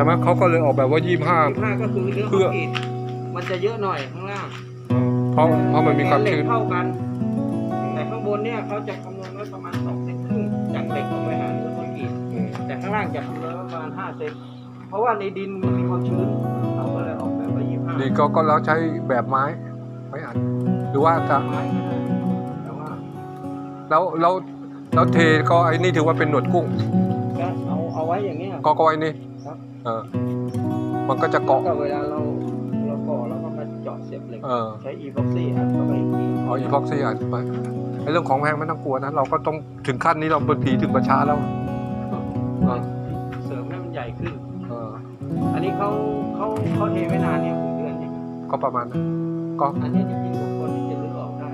ช่ไหมเขาก็เลยออกแบบว่ายี่ห้ายี่ห้าก็คือเนื้อเพื่คออนกรีตมันจะเยอะหน่อยข้างล่างเพราะเพราะมันมีความเหล็กชื้นเท่ากัน แต่ข้างบนเนี่ยเขาจะคำนวณไว้ประมาณสองเซนครึ่งจากเหล็กออกไปหาเนื้อคอนกรีตอืมแต่ข้างล่างจะคำนวณไว้ประมาณห้าเซนเพราะว่าในดินมันมีความชื้นเขาก็เลยออกแบบไว้ยี่ห้านี่ก็ก็แล้วใช้แบบไม้ไม้อัดหรือว่าจะไม้ก็ได้แต่ว่าแล้วแล้วแล้วเทก็ไอ้นี่ถือว่าเป็นหนวดกุ้งก็เอาเอาไว้อย่างเนี้ยก็ก็ไว้นี่ครับ เออ มันก็จะเกาะ ก็เวลาเราเราก่อแล้วก็มาเจาะเสียบเหล็กเออ ใช้อีพ็อกซี่อัดเข้าไปอีกทีเอาอีพ็อกซี่อัดไปไอ้เรื่องของแพงไม่ต้องกลัวนะเราก็ต้องถึงขั้นนี้เราเป็นผีถึงประชาแล้วเออเสริมให้มันใหญ่ขึ้น เอออันนี้เขาเขาเขาเทไม่นานเนี่ยเดือนเนี่ยก็ประมาณนั้นก็อันนี้จริงๆทุกคนที่จะรื้อออกได้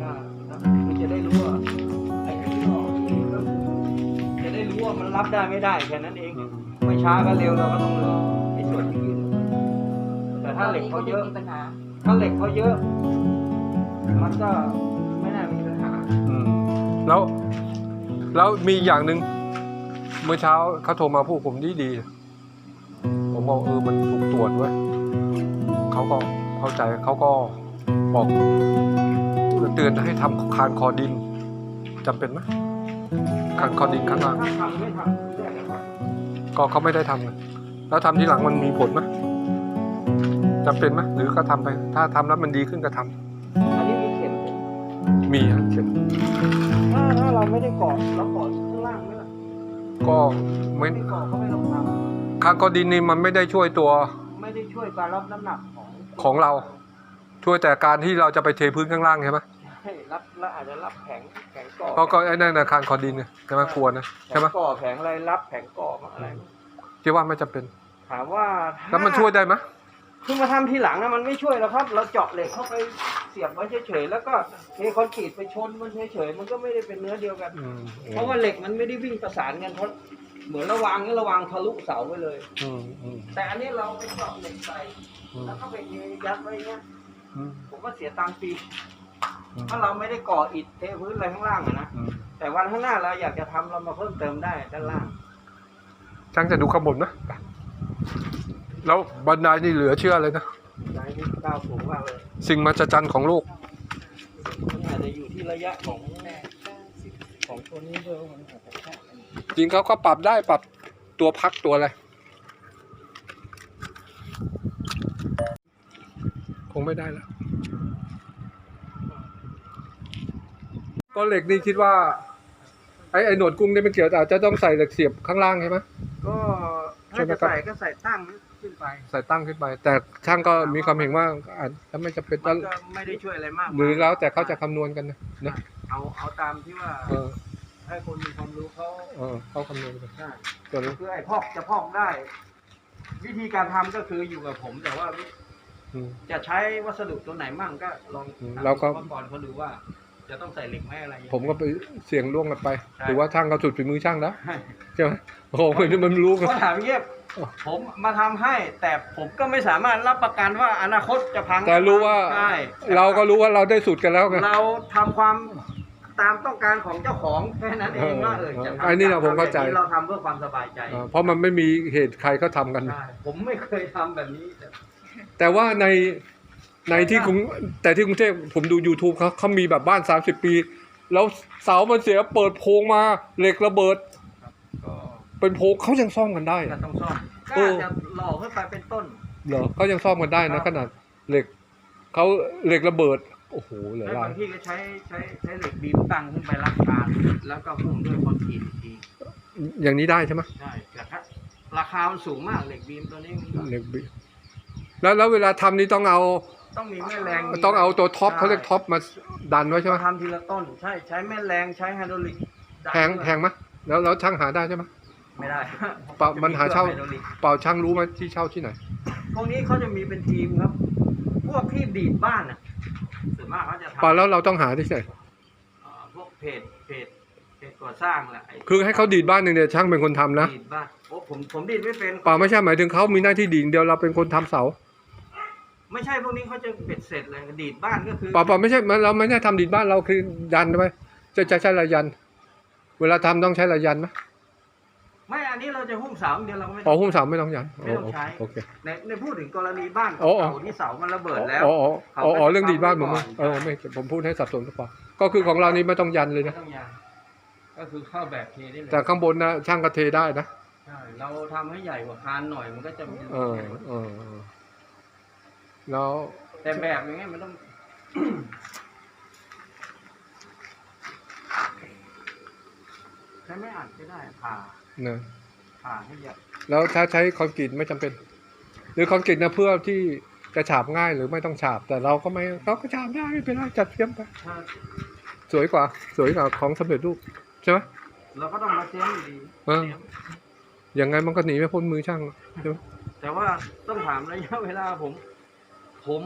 ถ้าถ้าคือจะได้รู้ว่าไอ้ที่ออกนี่ก็จะได้รู้ว่ามันรับได้ไม่ได้แค่นั้นเอง อืม ไม่ช้าก็เร็วเราก็ต้องรื้อไอ้ส่วนที่ยืนแต่ถ้าเหล็กเขาเยอะมีปัญหาถ้าเหล็กเขาเยอะ มันก็ไม่น่ามีปัญหาอืมแล้วแล้วมีอย่างหนึ่งเมื่อเช้าเขาโทรมาพูดผมดีดีๆผมบอกเออมันถูกตรวจไว้ยเขาก็เข้าใจเขาก็บอกเตือนให้ทำคานคอดินจำเป็นไหมคานคอดินข้างล่าง กกันไปก็เขาไม่ได้ทำกันแล้วทำที่หลังมันมีผลไหมจำเป็นไหมหรือก็ทำไป ถ้าทำแล้วมันดีขึ้นก็ทำอันนี้มีเข็มไหมมีฮะเสร็จถ้าถ้าเราไม่ได้กอดเรากอดข้างล่างไหมล่ะก็ไม่ไม่กอดก็ไม่ต้องทคานคอดินนี่มันไม่ได้ช่วยตัวำไม่ได้ช่วยการรับน้ำหนักของของเรา ช่วยแต่การที่เราจะไปเทพื้นข้างล่างใช่ไหม ให้รับแล้วอาจจะรับแผงแผงก่อเขาก็ไอ้นั่นนะคานคอดินเนี่ยใช่ไหมควรนะแผใช่ไหมงก่อแผงอะไรรับแผงก่อมาอะไร คิดว่าไม่จำเป็น ถามว่าถ้าแล้วมันช่วยได้ไหมคือมาทำทีหลังนะมันไม่ช่วยแล้วครับ เราเจาะเหล็กเข้าไปเสียบไว้เฉยๆแล้วก็เทคอนกรีตไปชนมันเฉยๆมันก็ไม่ได้เป็นเนื้อเดียวกัน อืมเพราะว่าเหล็กมันไม่ได้วิ่งประสานกันเพราะเหมือนระวางนี่ระวางทะลุเสาไปเลย อืมอืมแต่อันนี้เราไปเจาะเหล็กใส่อืมแล้วก็ไปเทยัดไว้เงี้ย อืมผมก็เสียตังค์ฟรีอืม ถ้าเราไม่ได้ก่ออิฐเทพื้นอะไรข้างล่างอะนะ อืมแต่วันข้างหน้าเราอยากจะทำเรามาเพิ่มเติมได้ด้านล่าง ช่างจะดูข้างบนนะไปแล้วบันไดนี่เหลือเชื่อเลยนะ ได้ที่ก้าวสูงมากเลยสิ่งมหัศจรรย์ของโลก มันอาจจะอยู่ที่ระยะของของตัวนี้ด้วยว่ามันอาจจะแค่จริงเขาก็ปรับได้ปรับตัวพักตัวอะไร คงไม่ได้แล้ว ก็เหล็กนี่คิดว่าไอ้ไอ้หนวดกุ้งนี่ไม่เกี่ยวแต่อาจจะต้องใส่เหล็กเสียบข้างล่างใช่ไหม ก็ใช่ถ้าไหมจะครับ ใส่ก็ใส่ตั้งขึ้นไป ใส่ตั้งขึ้นไป แต่ช่างก็มีความเห็นว่าอาจจะไม่จำเป็นมันก็ไม่ได้ช่วยอะไรมากหรือแล้วแต่เขาจะคำนวณกันนะนะเอาเอาตามที่ว่าเออให้คนมีความรู้เขาเออเขาคำนวณกันใช่ส่วนนี้คือไอ้พอกจะพอกได้ วิธีการทำก็คืออยู่กับผม แต่ว่าอืม จะใช้วัสดุตัวไหนมั่งก็ลองอืมถามเราก็วิศวก่อนเขาดูว่า จะต้องใส่เหล็กไหมอะไรยังไงผมก็ไปเสี่ยงล่วงกันไปใช่ถือว่าช่างเขาสุดฝีมือช่างแล้วใช่ใช่ไหมโอ้โหมันรู้กันก็ถามเยียบอ๋อผมมาทำให้ แต่ผมก็ไม่สามารถรับประกันว่าอนาคตจะพังแต่รู้ว่าใช่เราก็รู้ว่าเราได้สุดกันแล้วไงเราทำความตามต้องการของเจ้าของแค่นั้นเองว่าเออจะเออทำอันนี้เราผมเข้าใจแบบนี้เราทำเพื่อความสบายใจเออเพราะมันไม่มีเหตุใครเขาทำกัน ใช่ผมไม่เคยทำแบบนี้แต่แต่ว่าใน ในที่กรุงแต่ที่กรุงเทพผมดู YouTube เขาเขามีแบบบ้าน 30 ปี แล้วเสามันเสียเปิดโพรงมาเหล็กระเบิด ก็เป็นโพรงเขายังซ่อมกันได้ก็อะ ต้องซ่อมก็เออ อาจจะหล่อขึ้นไปเป็นต้น เหรอเขายังซ่อมกันได้ครันะบ ขนาดเหล็กเขาเหล็กระเบิด โอ้โหเหลือแล้วลาบายงที่ก็ใช้ใช้ใช้เหล็กบีมตั้งขึ้นไปรับการ แล้วก็หุ้มด้วยคอนกรีตอีกทีอย่างนี้ได้ใช่ไหมใช่แต่ถ้าราคามันสูงมากเหล็กบีมตัวนี้มันก็เหล็กบิแล้วแล้วเวลาทำนี่ต้องเอา ต้องมีแม่แรงมีต้องเอาตัวท็อปใช่เขาเรียกท็อปมาดันไว้ใช่ไหมทำทีละต้น ใช่ใช้แม่แรงใช้ไฮดรอลิกดันแพงด้วยแพงไหมแล้วแล้วช่างหาได้ใช่ไหมไม่ได้เปล่ามันหาเช่าไฮดรอลิกเปล่าช่างรู้ไหมที่เช่าที่ไหน พวกนี้เขาจะมีเป็นทีมครับ พวกที่ดีดบ้านน่ะส่วนมากเขาจะทำเปล่าแล้วเราต้องหาที่ไหนเอ่อพวกเพจเพจเพจก่อสร้างแหละไคือให้เขาดีดบ้านหนึ่งเนี่ยช่างเป็นคนทำนะดีดบ้านโอ้ผมผมดีดไม่เป็นเปล่าไม่ใช่หมายถึงเขามีหน้าที่ดีดอย่างเดียวเราเป็นคนทำเสา ไม่ใช่พวกนี้เขาจะเป็ดเสร็จเลยดีดบ้านก็คือเปล่าเปล่าไม่ใช่มันเราไม่ได้ทำดีดบ้านเราคือยันใช่ไหมจะจะใช้ระยัน เวลาทำต้องใช้ระยันไหมไม่อันนี้เราจะหุ้มเสาอย่างเดียวเราก็ไม่อ๋ต้อองหุ้มเสาไม่ต้องยันไม่ต้องใช้โอเคในในพูดถึงกรณีบ้านอ๋ออ๋อเก่าที่เสามันระเบิดแล้วอ๋ออ๋ออ๋ออ๋อเขาก็เรื่องดีดบ้านผมทำไว้ไม่ก่อนเออไม่ผมพูดให้สับสนทุกคนก็คือของเรานี่ไม่ต้องยันเลยไม่นะต้องยางก็คือเข้าแบบเทได้เลยแต่ข้างบนนะช่างกระเทได้นะใช่เราทำให้ใหญ่กว่าคานหน่อยมันก็จะมีเออเออเออ แล้วแต่แบบอย่างเงี้ยมันต้อง ใช้ไม่อัดก็ได้ผ่านะผ่าให้ใหญ่แล้วถ้าใช้คอนกรีตไม่จำเป็น หรือคอนกรีตนะเพื่อที่จะฉาบง่ายหรือไม่ต้องฉาบ แต่เราก็ไม่เราก็ฉาบได้ไม่เป็นไรจัดเทียมไปถ้าสวยกว่า สวยกว่าของสำเร็จรูปใช่ไหม เราก็ต้องมาเซมอยู่ดีเออยังไงมันก็หนีไม่พ้นมือช่างใช่ไหมแต่ว่าต้องถามระยะเวลาผม ผม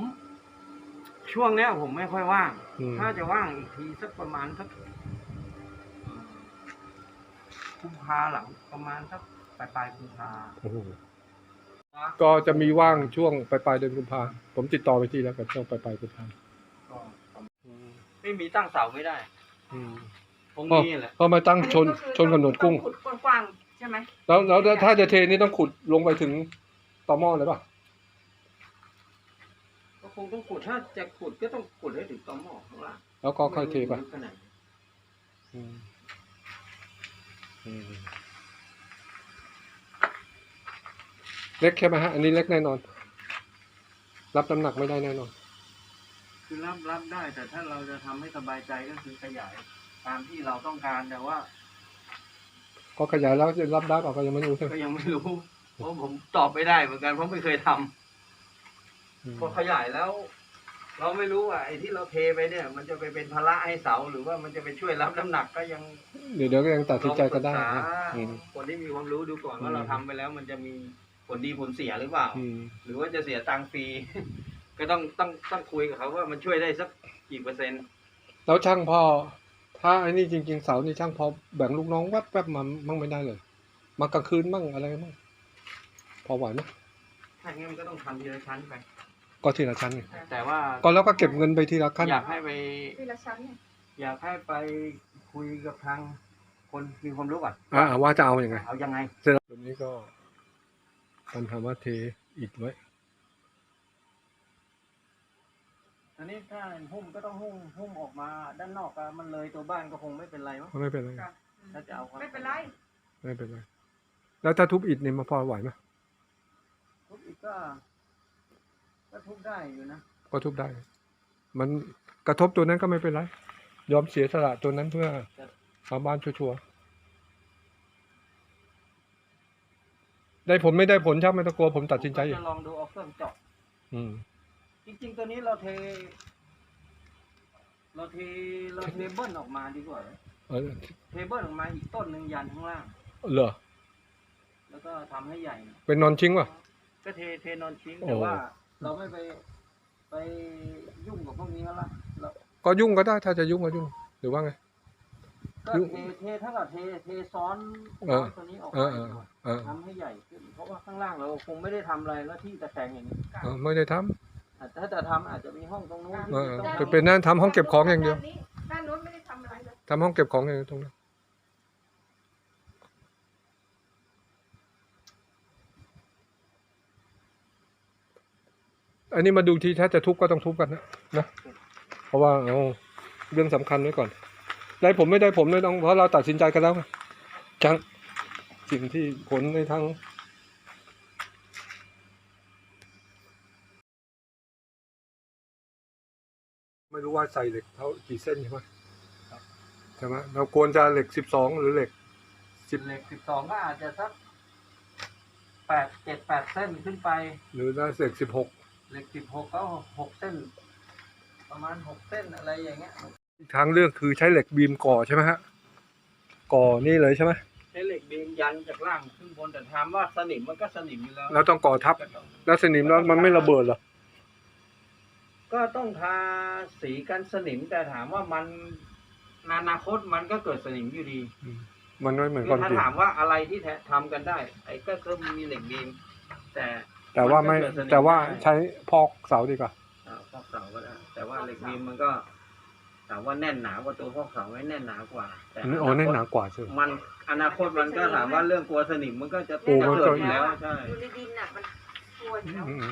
ช่วงเนี้ยผมไม่ค่อยว่าง อืม ถ้าจะว่างอีกทีสักประมาณสักกุมภาหลังประมาณสักปลายปลายๆกุมภาโอ้โหก็จะมีว่างช่วงปลายปลายๆเดือนกุมภาผมติดต่อไปที่แล้วกับช่วงปลายปลายๆกุมภาก็ไม่มีตั้งเสาไม่ได้อืมคงก็มีแหละ ก็มาตั้งชนชนกับหนวดกุ้งขุดกว้างๆใช่ไหมแล้วแล้วถ้าจะเทนี่ต้องขุดลงไปถึงต่อหม้อเลยป่ะก็ คงต้องขุดถ้าจะขุดก็ต้องขุดให้ถึงตอหม้อข้างล่างแล้วก็ค่อยเทไปม่รู้ขนาดไหนอืมอืมเล็กใช่ไหมฮะ อันนี้เล็กแน่นอน รับน้ำหนักไม่ได้แน่นอน คือรับรับได้ แต่ถ้าเราจะทำให้สบายใจก็คือขยาย ตามที่เราต้องการแต่ว่า ก็ขยายแล้วจะรับได้เปล่าก็ยังไม่รู้ใช่ไหมก็ยังไม่รู้ เพราะผมตอบไม่ได้เหมือนกันเพราะไม่เคยทำอืม พอขยายแล้ว เราไม่รู้ว่าไอ้ที่เราเทไปเนี่ย มันจะไปเป็นภาระให้เสาหรือว่ามันจะไปช่วยรับน้ำหนักก็ยังเดี๋ยวเดี๋ยวก็ยังตัดสินใจกันได้ลองปรึนะษาอืม คนที่มีความรู้ดูก่อนว่าอืม เราทำไปแล้ว มันจะมีผลดีผลเสียหรือเปล่า อืม หรือว่าจะเสียตังค์ฟรี ก็ต้องต้องต้องคุยกับเขาว่ามันช่วยได้สักกี่เปอร์เซ็นต์แล้วช่างพอ ถ้าไอ้นี่จริง ๆ เสานี่ช่างพอแบ่งลูกน้องแวบๆมามั่งไม่ได้เลย มากลางคืนมั่งอะไรมั่งพอไหวไหมถ้าอย่างนี้มันก็ต้องทำทีละชั้นไป ก็ทีละชั้นไงแต่ว่าก็แล้วก็เก็บเงินไปทีละขั้น อยากให้ไป ทีละชั้นเนี่ยอยากให้ไปคุยกับทางคนมีความรู้ก่อนอ่าว่าจะเอาอยัางไงเอายังไงเสร็จแล้วแบบนี้ก็ปัญหาว่าเทอิฐไว้ อันนี้ถ้าหุ้มก็ต้องหุ้มหุ้มออกมา ด้านนอกอะมันเลยตัวบ้านก็คงไม่เป็นไรมั้งไม่เป็นไรจ้ะถ้าจะเอาความไม่เป็นไรไม่เป็นไรแล้วถ้าทุบอิฐเนี่ยมาพอไหวไหมทุบอีกก็ ก็ทุบได้อยู่นะก็ทุบได้ มันกระทบตัวนั้นก็ไม่เป็นไร ยอมเสียสละตัวนั้นเพื่อเอาบ้านชัวร์ๆได้ผลไม่ได้ผลช่างไม่ต้องกลัวผมตัดสินใจเอผมงจะลองดูเอาเครื่องเจาะอืม จริง ๆ ตัวนี้เราเท เราเทเราเทเบิลออกมาดีกว่าเออเทเบิลออกมาอีกต้นหนึ่งยันข้างล่าง เหรอ แล้วก็ทำให้ใหญ่หน่อยเป็นนอนชิงป่ะก็เทเทนอนชิ้งโอ้แต่ว่า เราไม่ไปไปยุ่งกับพวกนี้เขาละเราก็ยุ่งก็ได้ถ้าจะยุ่งก็ยุ่ง หรือว่าไง ก็ยุ่งเทเทเท่ากับเทเทซ้อนเออตัวนี้ออกเอมาอเออดีกว่าเออทำให้ใหญ่ขึ้น เพราะว่าข้างล่างเราคงไม่ได้ทำอะไรแล้วที่ตะแคงอย่างนี้เออไม่ได้ทอาจถ้าจะทำอาจจะมีห้องตรงนู้นำที่เออต้อง จะเป็นนั่นทำห้องเก็บของอย่างเดียวด้านโน้นไม่ได้ทำอะไรเลย ทำห้องเก็บของอย่างเดียวตรงนั้น อันนี้มาดูทีถ้าจะทุบก็ต้องทุบกันนะนะเพราะว่าเอาเรื่องสำคัญไว้ก่อน ได้ผมไม่ได้ผมไม่ต้องเพราะเราตัดสินใจกันแล้วไงจังสิ่งที่ผลในทางไม่รู้ว่าใส่เหล็กเท่ากี่เส้นใช่ไหมใช่ไหมเราควรจะเหล็กสิบสองหรือเหล็กสิบเหล็กสิบสองก็อาจจะสักแปดเจ็ดแปดเส้นขึ้นไป หรือน่าเหล็กสิบหก เหล็กสิบหกก็หกเส้น ประมาณหกเส้นอะไรอย่างเงี้ยทางเลือกคือใช้เหล็กบีมก่อใช่ไหมฮะ ก่อนี่เลยใช่ไหมใช้เหล็กบีมยันจากล่างขึ้นบนแต่ถามว่าสนิมมันก็สนิมอยู่แล้วแล้วต้องก่อทับก็ต้องแล้วสนิมแล้วมันไม่ระเบิดเหรอ ก็ต้องทาสีกันสนิมแต่ถามว่ามันในอนาคตมันก็เกิดสนิมอยู่ดีอืมมันไม่เหมือนคืคอนถ้ากรีตถามว่าอะไรที่แท้ทำกันได้ ไอ้ก็คือมีเหล็กบีมแต่ แต่ว่าไม่มันก็เกิดสนิมแต่ว่าได้ ใช้พอกเสาดีกว่า อ่าพอกเสาก็ได้แต่ว่าเหล็กบีมมันก็ถามว่าแน่นหนากว่าตัวพอกเสาไหม่แน่นหนากว่า แต่อันนี้โอ้แน่นหนากว่าใช่ไหม มันอนาคตมันก็ถามว่าเรื่องกลัวสนิมมันก็จะโอ้จะมันก็ เกิดอยู่แล้วใช่อยู่ในดินน่ะมันกลัวอยู่แล้วอืม